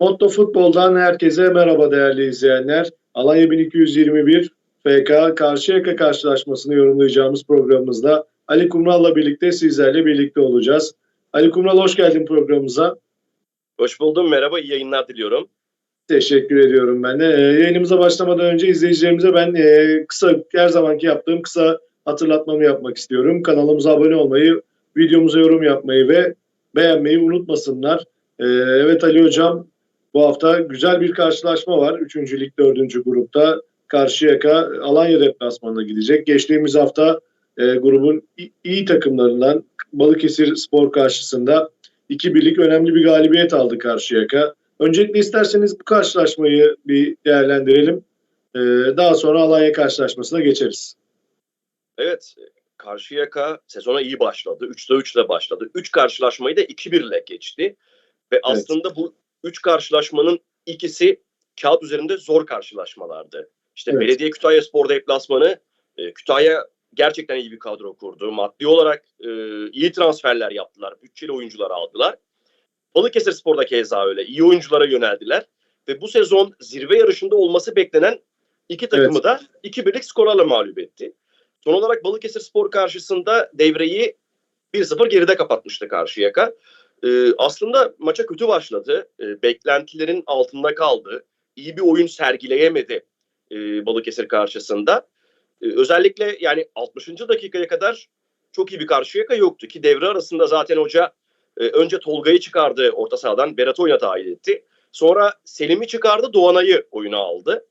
Motto Futbol'dan herkese merhaba değerli izleyenler. Alanya 1221 FK Karşıyaka karşılaşmasını yorumlayacağımız programımızda Ali Kumral'la birlikte sizlerle birlikte olacağız. Ali Kumral hoş geldin programımıza. Hoş buldum. Merhaba. iyi yayınlar diliyorum. Teşekkür ediyorum ben de. Ee, yayınımıza başlamadan önce izleyicilerimize ben e, kısa her zamanki yaptığım kısa hatırlatmamı yapmak istiyorum. Kanalımıza abone olmayı, videomuza yorum yapmayı ve beğenmeyi unutmasınlar. Ee, evet Ali Hocam bu hafta güzel bir karşılaşma var. Üçüncü lig dördüncü grupta Karşıyaka Alanya deplasmanına gidecek. Geçtiğimiz hafta e, grubun iyi takımlarından Balıkesir Spor karşısında iki birlik önemli bir galibiyet aldı Karşıyaka. Öncelikle isterseniz bu karşılaşmayı bir değerlendirelim. Ee, daha sonra Alanya karşılaşmasına geçeriz. Evet. Karşıyaka sezona iyi başladı. 3'te 3 ile başladı. 3 karşılaşmayı da 2-1 ile geçti. Ve aslında bu 3 karşılaşmanın ikisi kağıt üzerinde zor karşılaşmalardı. İşte Evet. Belediye Kütahya Spor deplasmanı e, Kütahya gerçekten iyi bir kadro kurdu. Maddi olarak e, iyi transferler yaptılar. Bütçeli oyuncular aldılar. Balıkesir Spor'da keza öyle. İyi oyunculara yöneldiler. Ve bu sezon zirve yarışında olması beklenen iki takımı Evet. da 2-1'lik skorlarla mağlup etti. Son olarak Balıkesir Spor karşısında devreyi 1-0 geride kapatmıştı Karşıyaka. Ee, aslında maça kötü başladı. Ee, beklentilerin altında kaldı. İyi bir oyun sergileyemedi e, Balıkesir karşısında. Ee, özellikle yani 60. dakikaya kadar çok iyi bir Karşıyaka yoktu ki devre arasında zaten hoca e, önce Tolga'yı çıkardı orta sahadan. Berat oyuna dahil etti. Sonra Selim'i çıkardı. Doğanay'ı oyuna aldı.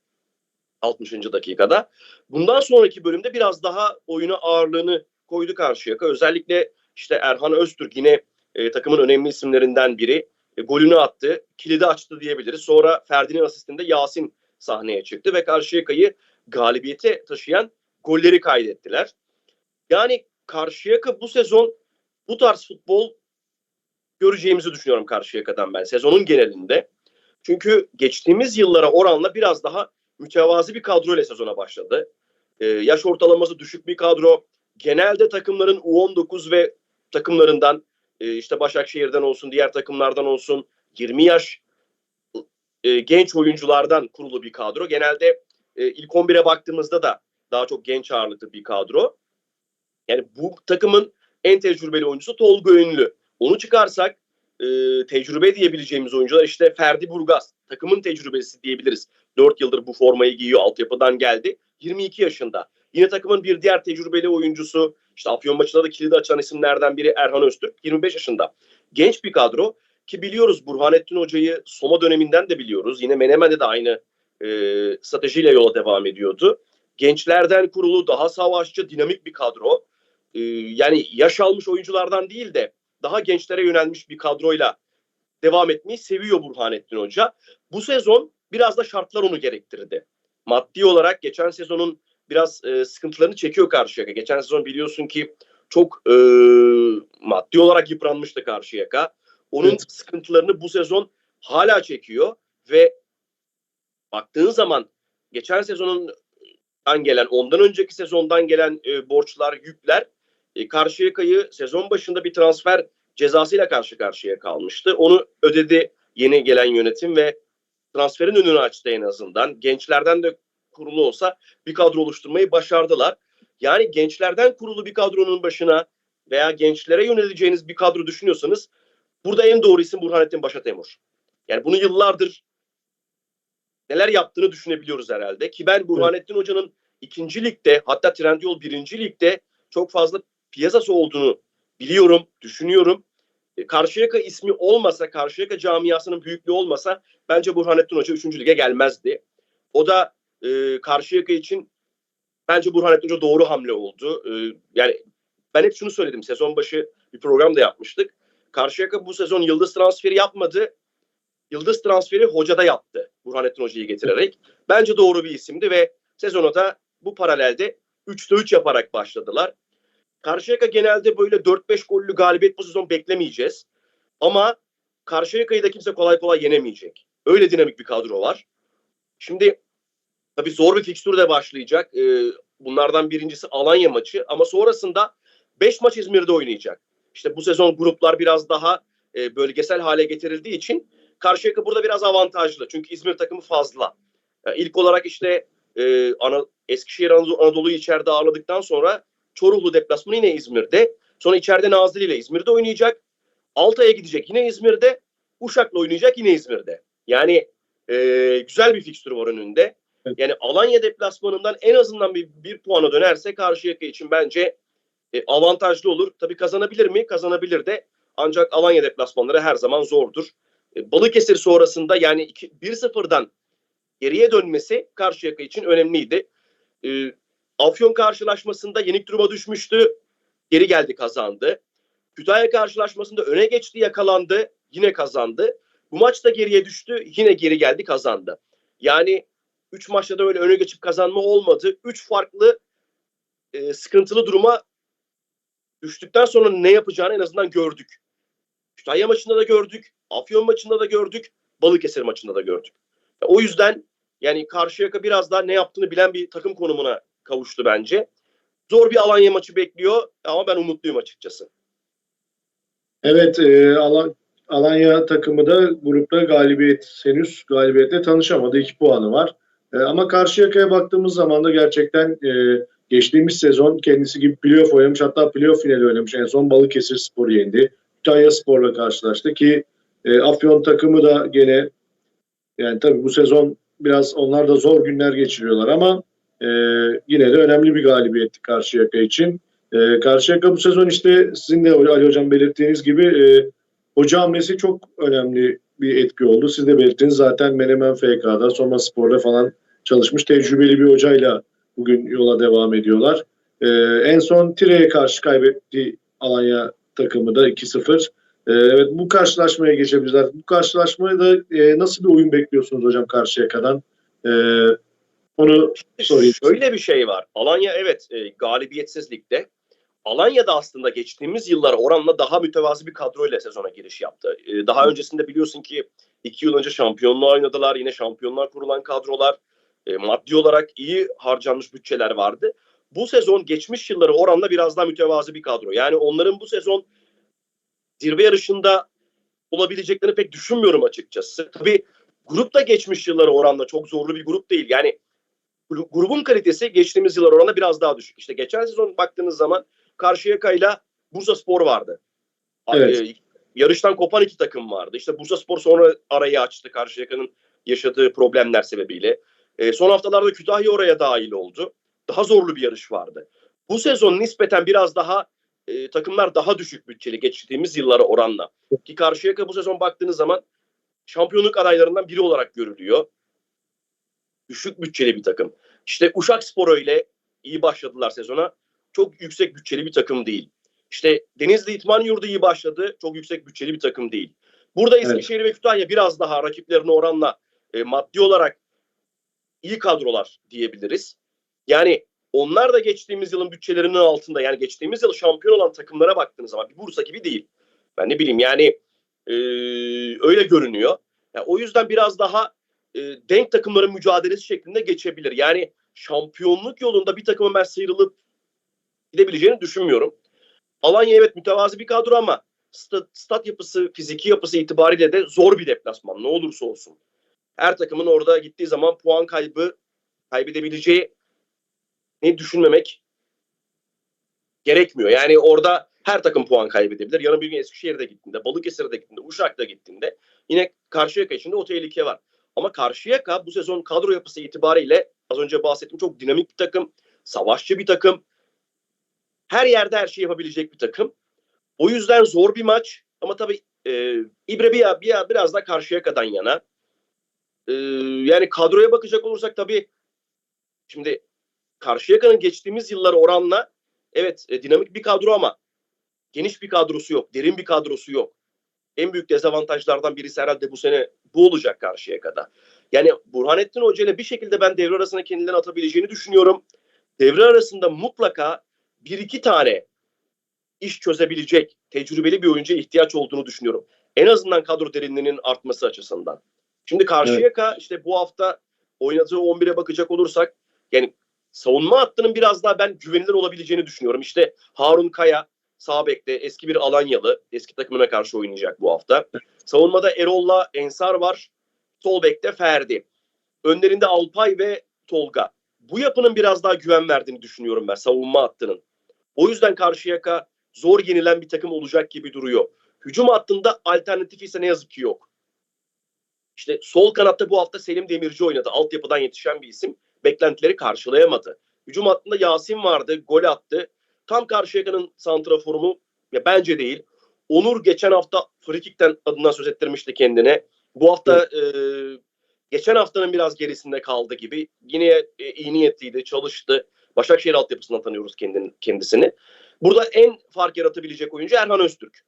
60. dakikada. Bundan sonraki bölümde biraz daha oyuna ağırlığını koydu Karşıyaka. Özellikle işte Erhan Öztürk yine e, takımın önemli isimlerinden biri. E, golünü attı. Kilidi açtı diyebiliriz. Sonra Ferdi'nin asistinde Yasin sahneye çıktı ve Karşıyaka'yı galibiyete taşıyan golleri kaydettiler. Yani Karşıyaka bu sezon bu tarz futbol göreceğimizi düşünüyorum Karşıyaka'dan ben sezonun genelinde. Çünkü geçtiğimiz yıllara oranla biraz daha mütevazi bir kadro ile sezona başladı. Ee, yaş ortalaması düşük bir kadro. Genelde takımların U19 ve takımlarından e, işte Başakşehir'den olsun, diğer takımlardan olsun 20 yaş e, genç oyunculardan kurulu bir kadro. Genelde e, ilk 11'e baktığımızda da daha çok genç ağırlıklı bir kadro. Yani bu takımın en tecrübeli oyuncusu Tolga Ünlü. Onu çıkarsak e, tecrübe diyebileceğimiz oyuncular işte Ferdi Burgaz. Takımın tecrübesi diyebiliriz. 4 yıldır bu formayı giyiyor. Altyapıdan geldi. 22 yaşında. Yine takımın bir diğer tecrübeli oyuncusu işte Afyon maçında da kilidi açan isimlerden biri Erhan Öztürk. 25 yaşında. Genç bir kadro ki biliyoruz Burhanettin Hoca'yı Soma döneminden de biliyoruz. Yine Menemen'de de aynı e, stratejiyle yola devam ediyordu. Gençlerden kurulu daha savaşçı, dinamik bir kadro. E, yani yaş almış oyunculardan değil de daha gençlere yönelmiş bir kadroyla devam etmeyi seviyor Burhanettin Hoca. Bu sezon biraz da şartlar onu gerektirdi. Maddi olarak geçen sezonun biraz e, sıkıntılarını çekiyor Karşıyaka. Geçen sezon biliyorsun ki çok e, maddi olarak yıpranmıştı Karşıyaka. Onun Evet. sıkıntılarını bu sezon hala çekiyor ve baktığın zaman geçen sezonundan gelen, ondan önceki sezondan gelen e, borçlar, yükler e, Karşıyaka'yı sezon başında bir transfer cezasıyla karşı karşıya kalmıştı. Onu ödedi yeni gelen yönetim ve transferin önünü açtı en azından. Gençlerden de kurulu olsa bir kadro oluşturmayı başardılar. Yani gençlerden kurulu bir kadronun başına veya gençlere yöneleceğiniz bir kadro düşünüyorsanız burada en doğru isim Burhanettin Başatemur. Yani bunu yıllardır neler yaptığını düşünebiliyoruz herhalde. Ki ben Burhanettin Hoca'nın ikinci ligde hatta Trendyol birinci ligde çok fazla piyasası olduğunu biliyorum, düşünüyorum. E, Karşıyaka ismi olmasa, Karşıyaka camiasının büyüklüğü olmasa bence Burhanettin Hoca 3. lige gelmezdi. O da e, Karşıyaka için bence Burhanettin Hoca doğru hamle oldu. E, yani ben hep şunu söyledim. Sezon başı bir program da yapmıştık. Karşıyaka bu sezon yıldız transferi yapmadı. Yıldız transferi hocada yaptı. Burhanettin Hoca'yı getirerek. Bence doğru bir isimdi ve sezona da bu paralelde 3'te 3 yaparak başladılar. Karşıyaka genelde böyle 4-5 gollü galibiyet bu sezon beklemeyeceğiz. Ama Karşıyaka'yı da kimse kolay kolay yenemeyecek. Öyle dinamik bir kadro var. Şimdi tabii zor bir fikstür de başlayacak. Ee, bunlardan birincisi Alanya maçı ama sonrasında 5 maç İzmir'de oynayacak. İşte bu sezon gruplar biraz daha e, bölgesel hale getirildiği için Karşıyaka burada biraz avantajlı. Çünkü İzmir takımı fazla. Yani ilk olarak işte e, ana, Eskişehir Anadolu, Anadolu'yu içeride ağırladıktan sonra Çoruhlu deplasmanı yine İzmir'de. Sonra içeride Nazilli ile İzmir'de oynayacak. Altay'a gidecek yine İzmir'de. Uşak'la oynayacak yine İzmir'de. Yani e, güzel bir fikstürü var önünde. Evet. Yani Alanya deplasmanından en azından bir, bir puana dönerse Karşıyaka için bence e, avantajlı olur. Tabii kazanabilir mi? Kazanabilir de. Ancak Alanya deplasmanları her zaman zordur. E, Balıkesir sonrasında yani iki- 1-0'dan geriye dönmesi Karşıyaka için önemliydi. E, Afyon karşılaşmasında yenik duruma düşmüştü. Geri geldi kazandı. Kütahya karşılaşmasında öne geçti yakalandı. Yine kazandı. Bu maçta geriye düştü. Yine geri geldi kazandı. Yani 3 maçta da öyle öne geçip kazanma olmadı. 3 farklı e, sıkıntılı duruma düştükten sonra ne yapacağını en azından gördük. Kütahya maçında da gördük. Afyon maçında da gördük. Balıkesir maçında da gördük. O yüzden yani Karşıyaka biraz daha ne yaptığını bilen bir takım konumuna kavuştu bence. Zor bir Alanya maçı bekliyor ama ben umutluyum açıkçası. Evet, e, Alan- Alanya takımı da grupta galibiyet henüz galibiyetle tanışamadı. 2 puanı var. E, ama Karşıyaka'ya baktığımız zaman da gerçekten e, geçtiğimiz sezon kendisi gibi playoff oynamış. Hatta playoff finali oynamış. En son Balıkesir Spor'u yendi. Kütahya Spor'la karşılaştı ki e, Afyon takımı da gene yani tabii bu sezon biraz onlar da zor günler geçiriyorlar ama e, yine de önemli bir galibiyetti Karşıyaka için. E, Karşıyaka bu sezon işte sizin de Ali Hocam belirttiğiniz gibi e, hoca hamlesi çok önemli bir etki oldu. Siz de belirttiniz zaten Menemen FK'da, Soma Spor'da falan çalışmış tecrübeli bir hocayla bugün yola devam ediyorlar. E, en son Tire'ye karşı kaybetti Alanya takımı da 2-0. E, evet bu karşılaşmaya geçebiliriz. artık. Bu karşılaşmaya da e, nasıl bir oyun bekliyorsunuz hocam Karşıyaka'dan? E, onu Sorayım. Şöyle bir şey var. Alanya evet e, galibiyetsizlikte. Alanya'da aslında geçtiğimiz yıllara oranla daha mütevazi bir kadroyla sezona giriş yaptı. E, daha öncesinde biliyorsun ki iki yıl önce şampiyonluğa oynadılar. Yine şampiyonluğa kurulan kadrolar. E, maddi olarak iyi harcanmış bütçeler vardı. Bu sezon geçmiş yıllara oranla biraz daha mütevazi bir kadro. Yani onların bu sezon zirve yarışında olabileceklerini pek düşünmüyorum açıkçası. Tabii grup da geçmiş yıllara oranla çok zorlu bir grup değil. Yani gru- grubun kalitesi geçtiğimiz yıllar oranla biraz daha düşük. İşte geçen sezon baktığınız zaman Karşıyaka ile Bursa Spor vardı. Evet. e, yarıştan kopan iki takım vardı. İşte Bursa Spor sonra arayı açtı Karşıyaka'nın yaşadığı problemler sebebiyle. E, son haftalarda Kütahya oraya dahil oldu. Daha zorlu bir yarış vardı. Bu sezon nispeten biraz daha e, takımlar daha düşük bütçeli geçtiğimiz yıllara oranla. Ki Karşıyaka bu sezon baktığınız zaman şampiyonluk adaylarından biri olarak görülüyor. Düşük bütçeli bir takım. İşte Uşak Spor öyle iyi başladılar sezona. Çok yüksek bütçeli bir takım değil. İşte Denizli İtman Yurdu iyi başladı. Çok yüksek bütçeli bir takım değil. Burada Evet. Eskişehir ve Kütahya biraz daha rakiplerine oranla e, maddi olarak iyi kadrolar diyebiliriz. Yani onlar da geçtiğimiz yılın bütçelerinin altında. Yani geçtiğimiz yıl şampiyon olan takımlara baktığınız zaman bir Bursa gibi değil. Ben ne bileyim yani e, öyle görünüyor. Yani o yüzden biraz daha e, denk takımların mücadelesi şeklinde geçebilir. Yani şampiyonluk yolunda bir takımın ben sıyrılıp gidebileceğini düşünmüyorum. Alanya evet mütevazi bir kadro ama stat, stat yapısı, fiziki yapısı itibariyle de zor bir deplasman ne olursa olsun. Her takımın orada gittiği zaman puan kaybı kaybedebileceği ne düşünmemek gerekmiyor. Yani orada her takım puan kaybedebilir. Yarın bir gün Eskişehir'de gittiğinde, Balıkesir'de gittiğinde, Uşak'ta gittiğinde yine Karşıyaka için de o tehlike var. Ama Karşıyaka bu sezon kadro yapısı itibariyle az önce bahsettim çok dinamik bir takım, savaşçı bir takım. Her yerde her şeyi yapabilecek bir takım. O yüzden zor bir maç ama tabii e, İbre bir, bir, biraz da Karşıyaka'dan yana. E, yani kadroya bakacak olursak tabii şimdi Karşıyaka'nın geçtiğimiz yıllara oranla evet e, dinamik bir kadro ama geniş bir kadrosu yok, derin bir kadrosu yok. En büyük dezavantajlardan birisi herhalde bu sene bu olacak Karşıyaka'da. Yani Burhanettin Hoca ile bir şekilde ben devre arasına kendilerini atabileceğini düşünüyorum. Devre arasında mutlaka bir iki tane iş çözebilecek tecrübeli bir oyuncuya ihtiyaç olduğunu düşünüyorum. En azından kadro derinliğinin artması açısından. Şimdi Karşıyaka işte bu hafta oynadığı 11'e bakacak olursak yani savunma hattının biraz daha ben güvenilir olabileceğini düşünüyorum. İşte Harun Kaya sağ bekte eski bir Alanyalı. Eski takımına karşı oynayacak bu hafta. Savunmada Erol'la Ensar var. Sol bekte Ferdi. Önlerinde Alpay ve Tolga. Bu yapının biraz daha güven verdiğini düşünüyorum ben savunma hattının. O yüzden Karşıyaka zor yenilen bir takım olacak gibi duruyor. Hücum hattında alternatifi ise ne yazık ki yok. İşte sol kanatta bu hafta Selim Demirci oynadı. Altyapıdan yetişen bir isim. Beklentileri karşılayamadı. Hücum hattında Yasin vardı. Gol attı. Tam Karşıyaka'nın santraforu mu? Ya bence değil. Onur geçen hafta frikikten adından söz ettirmişti kendine. Bu hafta e, geçen haftanın biraz gerisinde kaldı gibi. Yine e, iyi niyetliydi, çalıştı. Başakşehir altyapısından tanıyoruz kendini, kendisini. Burada en fark yaratabilecek oyuncu Erhan Öztürk.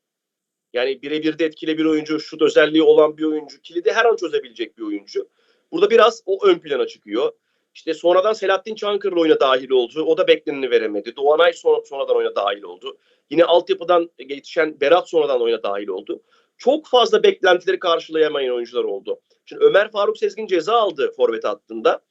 Yani birebir de etkili bir oyuncu, şut özelliği olan bir oyuncu, kilidi her an çözebilecek bir oyuncu. Burada biraz o ön plana çıkıyor. İşte sonradan Selahattin Çankırı'nın oyuna dahil oldu. O da bekleneni veremedi. Doğanay son, sonradan oyuna dahil oldu. Yine altyapıdan yetişen Berat sonradan oyuna dahil oldu. Çok fazla beklentileri karşılayamayan oyuncular oldu. Şimdi Ömer Faruk Sezgin ceza aldı forvet hattında.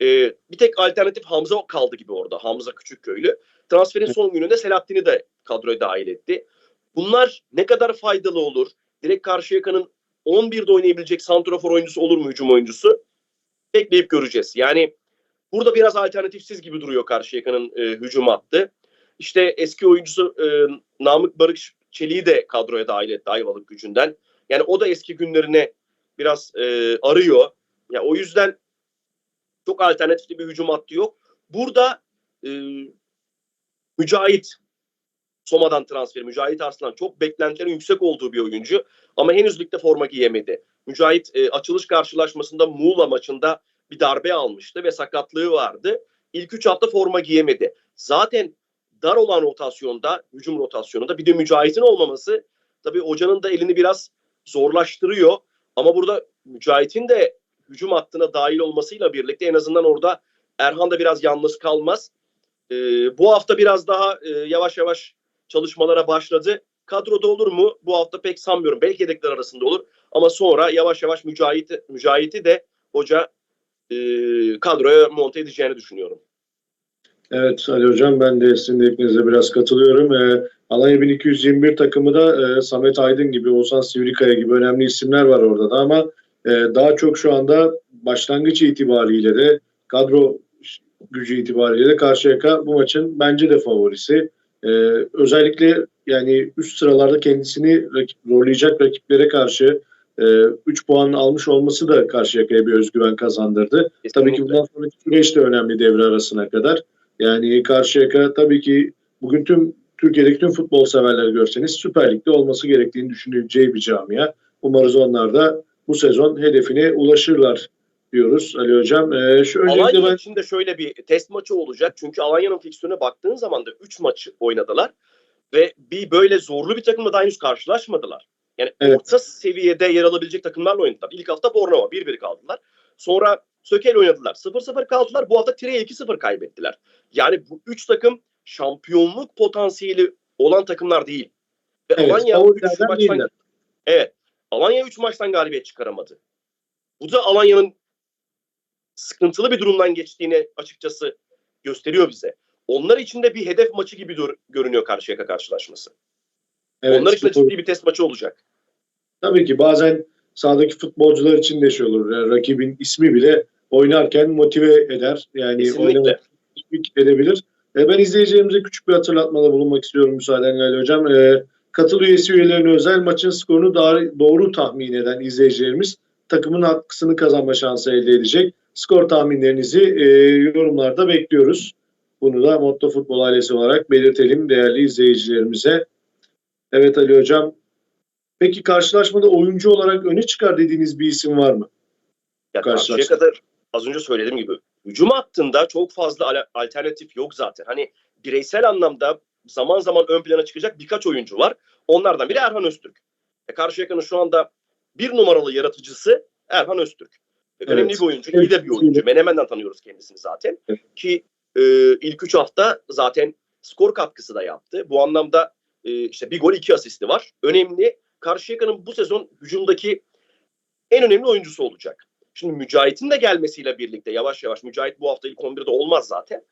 Ee, bir tek alternatif Hamza kaldı gibi orada. Hamza Küçükköylü. Transferin son gününde Selahattin'i de kadroya dahil etti. Bunlar ne kadar faydalı olur? Direkt Karşıyaka'nın 11'de oynayabilecek santrafor oyuncusu olur mu hücum oyuncusu? Bekleyip göreceğiz. Yani burada biraz alternatifsiz gibi duruyor Karşıyaka'nın e, hücum hattı. İşte eski oyuncusu e, Namık Barış Çelik'i de kadroya dahil etti Ayvalık gücünden. Yani o da eski günlerine biraz e, arıyor. Ya o yüzden çok alternatifli bir hücum hattı yok. Burada e, Mücahit Soma'dan transferi Mücahit Arslan çok beklentilerin yüksek olduğu bir oyuncu ama henüz ligde forma giyemedi. Mücahit e, açılış karşılaşmasında Muğla maçında bir darbe almıştı ve sakatlığı vardı. İlk üç hafta forma giyemedi. Zaten dar olan rotasyonda, hücum rotasyonunda bir de Mücahit'in olmaması tabii hocanın da elini biraz zorlaştırıyor. Ama burada Mücahit'in de hücum hattına dahil olmasıyla birlikte en azından orada Erhan da biraz yalnız kalmaz. Ee, bu hafta biraz daha e, yavaş yavaş çalışmalara başladı. Kadroda olur mu? Bu hafta pek sanmıyorum. Belki yedekler arasında olur. Ama sonra yavaş yavaş Mücahit'i, Mücahit'i de hoca e, kadroya monte edeceğini düşünüyorum. Evet Ali Hocam ben de sizin hepinize biraz katılıyorum. Ee, Alanya 1221 takımı da e, Samet Aydın gibi, Oğuzhan Sivrikaya gibi önemli isimler var orada da ama e, daha çok şu anda başlangıç itibariyle de kadro gücü itibariyle de Karşıyaka bu maçın bence de favorisi. Ee, özellikle yani üst sıralarda kendisini rakip, zorlayacak rakiplere karşı 3 puan almış olması da Karşıyaka'ya bir özgüven kazandırdı. Tabii ki bundan sonraki süreç de önemli devre arasına kadar. Yani Karşıyaka tabii ki bugün tüm Türkiye'deki tüm futbol severleri görseniz Süper Lig'de olması gerektiğini düşünüleceği bir camia. Umarız onlar da bu sezon hedefine ulaşırlar diyoruz Ali Hocam. Ee, şu Alanya ben için de şöyle bir test maçı olacak. Çünkü Alanya'nın fikstürüne baktığın zaman da 3 maç oynadılar. Ve bir böyle zorlu bir takımla daha henüz karşılaşmadılar. Yani Evet. orta seviyede yer alabilecek takımlarla oynadılar. İlk hafta Bornova 1-1 kaldılar. Sonra Sökel oynadılar. 0-0 kaldılar. Bu hafta Tire'ye 2-0 kaybettiler. Yani bu 3 takım şampiyonluk potansiyeli olan takımlar değil. Ve Evet, Alanya 3 favorilerden maçtan değiller. Evet. Alanya 3 maçtan galibiyet çıkaramadı. Bu da Alanya'nın sıkıntılı bir durumdan geçtiğini açıkçası gösteriyor bize. Onlar için de bir hedef maçı gibi dur- görünüyor Karşıyaka karşılaşması. evet, Onlar için de ciddi bir test maçı olacak. Tabii ki bazen sahadaki futbolcular için de şey olur. Yani rakibin ismi bile oynarken motive eder. Yani oynamak edebilir. E, ben izleyicilerimize küçük bir hatırlatmada bulunmak istiyorum müsaadenle Ali Hocam. E, katıl üyesi üyelerine özel maçın skorunu doğru, doğru tahmin eden izleyicilerimiz takımın hakkısını kazanma şansı elde edecek. Skor tahminlerinizi e, yorumlarda bekliyoruz. Bunu da Motto Futbol ailesi olarak belirtelim değerli izleyicilerimize. Evet Ali Hocam Peki karşılaşmada oyuncu olarak öne çıkar dediğiniz bir isim var mı? Ya karşıya kadar az önce söylediğim gibi hücum hattında çok fazla alternatif yok zaten. Hani bireysel anlamda zaman zaman ön plana çıkacak birkaç oyuncu var. Onlardan biri Erhan Öztürk. E Karşıyaka'nın şu anda bir numaralı yaratıcısı Erhan Öztürk. Evet. Önemli bir oyuncu, Evet. iyi de bir oyuncu. Menemen'den tanıyoruz kendisini zaten. Evet. Ki e, ilk üç hafta zaten skor katkısı da yaptı. Bu anlamda e, işte bir gol iki asisti var. Önemli. Karşıyaka'nın bu sezon hücumdaki en önemli oyuncusu olacak. Şimdi Mücahit'in de gelmesiyle birlikte yavaş yavaş Mücahit bu hafta ilk 11'de olmaz zaten.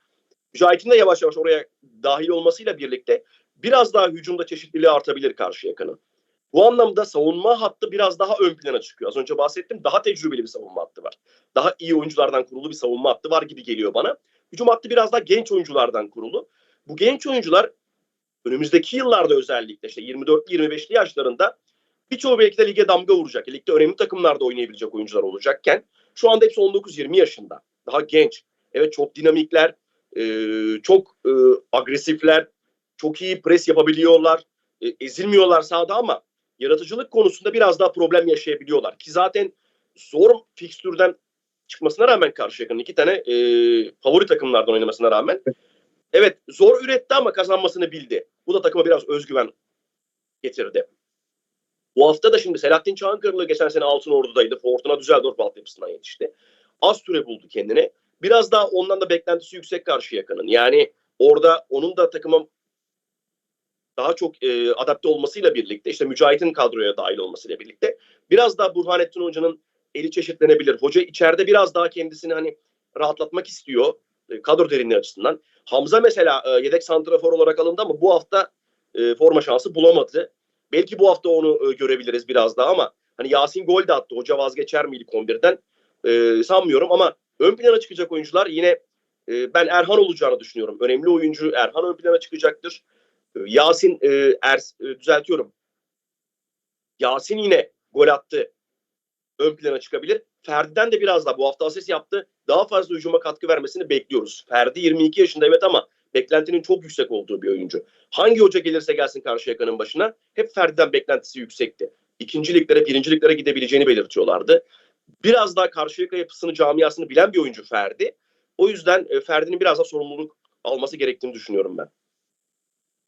Mücahit'in de yavaş yavaş oraya dahil olmasıyla birlikte biraz daha hücumda çeşitliliği artabilir karşı yakının. Bu anlamda savunma hattı biraz daha ön plana çıkıyor. Az önce bahsettim daha tecrübeli bir savunma hattı var. Daha iyi oyunculardan kurulu bir savunma hattı var gibi geliyor bana. Hücum hattı biraz daha genç oyunculardan kurulu. Bu genç oyuncular önümüzdeki yıllarda özellikle işte 24-25'li yaşlarında birçoğu belki de lige damga vuracak. Ligde önemli takımlarda oynayabilecek oyuncular olacakken şu anda hepsi 19-20 yaşında. Daha genç. Evet çok dinamikler, e, çok e, agresifler, çok iyi pres yapabiliyorlar, e, ezilmiyorlar sahada ama yaratıcılık konusunda biraz daha problem yaşayabiliyorlar. Ki zaten zor fikstürden çıkmasına rağmen karşı yakın iki tane e, favori takımlardan oynamasına rağmen evet zor üretti ama kazanmasını bildi. Bu da takıma biraz özgüven getirdi. Bu hafta da şimdi Selahattin Çankırılı geçen sene Altın Ordu'daydı. Fortuna Düsseldorf altyapısından yetişti. Az süre buldu kendine. Biraz daha ondan da beklentisi yüksek karşı yakının. Yani orada onun da takıma daha çok e, adapte olmasıyla birlikte işte Mücahit'in kadroya dahil olmasıyla birlikte biraz daha Burhanettin Hoca'nın eli çeşitlenebilir. Hoca içeride biraz daha kendisini hani rahatlatmak istiyor e, kadro derinliği açısından. Hamza mesela e, yedek santrafor olarak alındı ama bu hafta e, forma şansı bulamadı. Belki bu hafta onu e, görebiliriz biraz daha ama hani Yasin gol de attı. Hoca vazgeçer mi ilk 11'den? E, sanmıyorum ama ön plana çıkacak oyuncular yine e, ben Erhan olacağını düşünüyorum. Önemli oyuncu Erhan ön plana çıkacaktır. E, Yasin e, Ers, e, düzeltiyorum. Yasin yine gol attı. Ön plana çıkabilir. Ferdi'den de biraz daha bu hafta asist yaptı. Daha fazla hücuma katkı vermesini bekliyoruz. Ferdi 22 yaşında evet ama beklentinin çok yüksek olduğu bir oyuncu. Hangi hoca gelirse gelsin karşı yakanın başına hep Ferdi'den beklentisi yüksekti. İkinci liglere, birinci liglere gidebileceğini belirtiyorlardı. Biraz daha karşı yaka yapısını, camiasını bilen bir oyuncu Ferdi. O yüzden e, Ferdi'nin biraz daha sorumluluk alması gerektiğini düşünüyorum ben.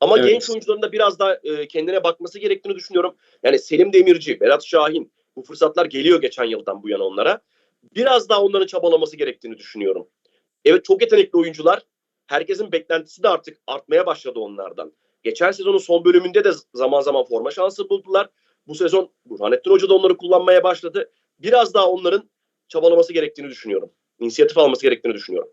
Ama Evet. genç oyuncuların da biraz daha e, kendine bakması gerektiğini düşünüyorum. Yani Selim Demirci, Berat Şahin bu fırsatlar geliyor geçen yıldan bu yana onlara. Biraz daha onların çabalaması gerektiğini düşünüyorum. Evet çok yetenekli oyuncular. Herkesin beklentisi de artık artmaya başladı onlardan. Geçen sezonun son bölümünde de zaman zaman forma şansı buldular. Bu sezon Burhanettin Hoca da onları kullanmaya başladı. Biraz daha onların çabalaması gerektiğini düşünüyorum. İnisiyatif alması gerektiğini düşünüyorum.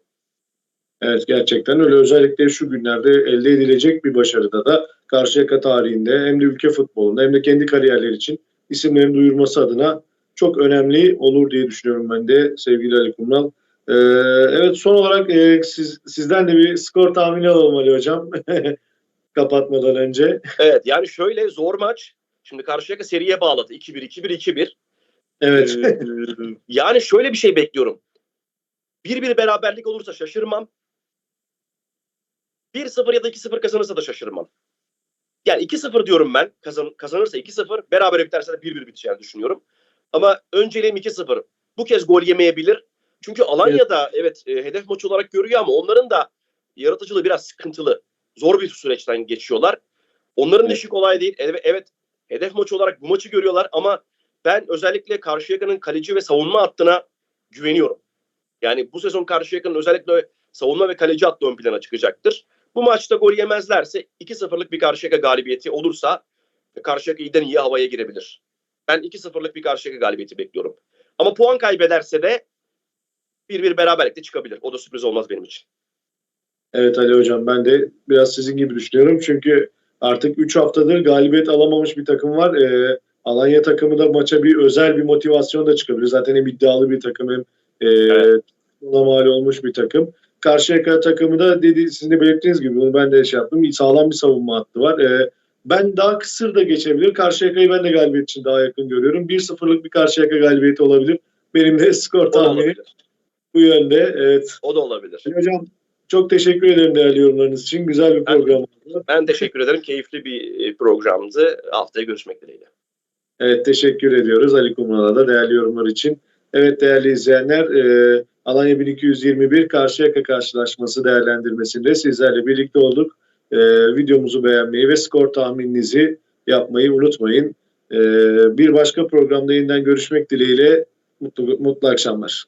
Evet gerçekten öyle. Özellikle şu günlerde elde edilecek bir başarıda da Karşıyaka tarihinde hem de ülke futbolunda hem de kendi kariyerleri için isimlerini duyurması adına çok önemli olur diye düşünüyorum ben de sevgili Ali Kumral. Ee, evet son olarak e, siz, sizden de bir skor tahmini alalım Ali Hocam. Kapatmadan önce. Evet yani şöyle zor maç. Şimdi Karşıyaka seriye bağladı. 2-1, 2-1, 2-1. Evet. Ee, yani şöyle bir şey bekliyorum. 1-1 beraberlik olursa şaşırmam. 1-0 ya da 2-0 kazanırsa da şaşırmam. Yani 2-0 diyorum ben. Kazan, kazanırsa 2-0, beraber biterse de 1-1 biteceğini düşünüyorum. Ama önceliğim 2-0. Bu kez gol yemeyebilir. Çünkü Alanya'da evet, e, hedef maç olarak görüyor ama onların da yaratıcılığı biraz sıkıntılı. Zor bir süreçten geçiyorlar. Onların Evet. işi kolay değil. Evet, evet hedef maçı olarak bu maçı görüyorlar ama ben özellikle Karşıyaka'nın kaleci ve savunma hattına güveniyorum. Yani bu sezon Karşıyaka'nın özellikle savunma ve kaleci hattı ön plana çıkacaktır. Bu maçta gol yemezlerse 2-0'lık bir Karşıyaka galibiyeti olursa Karşıyaka iyiden iyi havaya girebilir. Ben 2-0'lık bir Karşıyaka galibiyeti bekliyorum. Ama puan kaybederse de 1-1 beraberlikte çıkabilir. O da sürpriz olmaz benim için. Evet Ali Hocam ben de biraz sizin gibi düşünüyorum. Çünkü artık 3 haftadır galibiyet alamamış bir takım var. Ee, Alanya takımı da maça bir özel bir motivasyon da çıkabilir. Zaten hem iddialı bir takım hem e, Evet. ona mal olmuş bir takım. Karşıyaka takımı da dedi, sizin de belirttiğiniz gibi bunu ben de şey yaptım. Sağlam bir savunma hattı var. Ee, ben daha kısır da geçebilir. Karşıyaka'yı ben de galibiyet için daha yakın görüyorum. 1-0'lık bir Karşıyaka galibiyeti olabilir. Benim de skor tahmini bu yönde. Evet. O da olabilir. Hocam çok teşekkür ederim değerli yorumlarınız için. Güzel bir program oldu. Ben teşekkür ederim. Keyifli bir e, programdı. Haftaya görüşmek dileğiyle. Evet teşekkür ediyoruz Ali Kumral'a da değerli yorumlar için. Evet değerli izleyenler e, Alanya 1221 Karşıyaka karşılaşması değerlendirmesinde sizlerle birlikte olduk. E, videomuzu beğenmeyi ve skor tahmininizi yapmayı unutmayın. E, bir başka programda yeniden görüşmek dileğiyle mutlu, mutlu akşamlar.